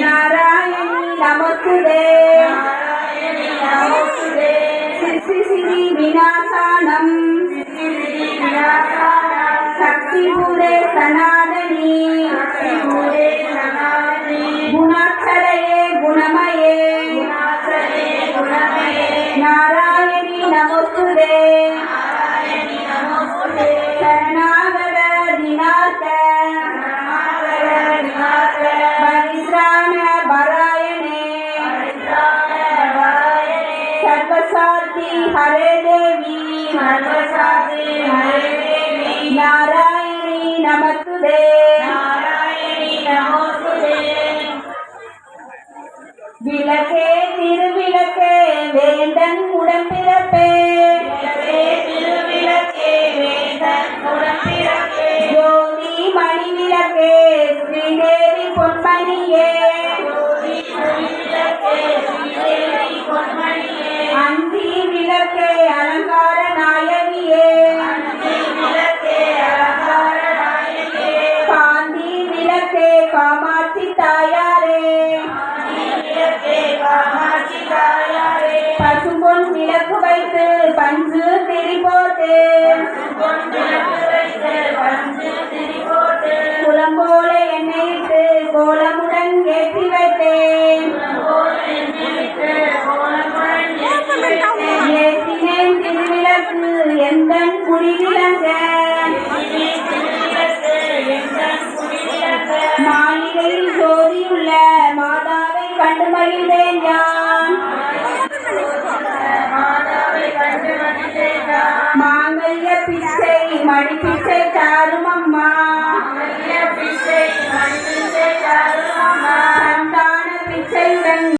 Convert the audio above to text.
నారాయణ నమస్తుదే. శిశిరి వినాశానం శక్తిపురే సనాదని சர்வசாத்தி ஹரே தேவி நாராயணி உடம்பிறப்பே விளக்கே திருவிளக்கே வேந்தன் உடம்பிறப்பே ஜோதி மணி விளக்கே ஸ்ரீதேவி பொன்மணியே. பசும்பொன் விளக்கு வைத்து பஞ்சு திரி போட்டு. குளம்போல எண்ணெயிட்டு கோலமுடன் கண்டு மகிழ்ந்தேன் யான் மாங்கல்ய பிச்சை மணி பிச்சை தாரும் அம்மா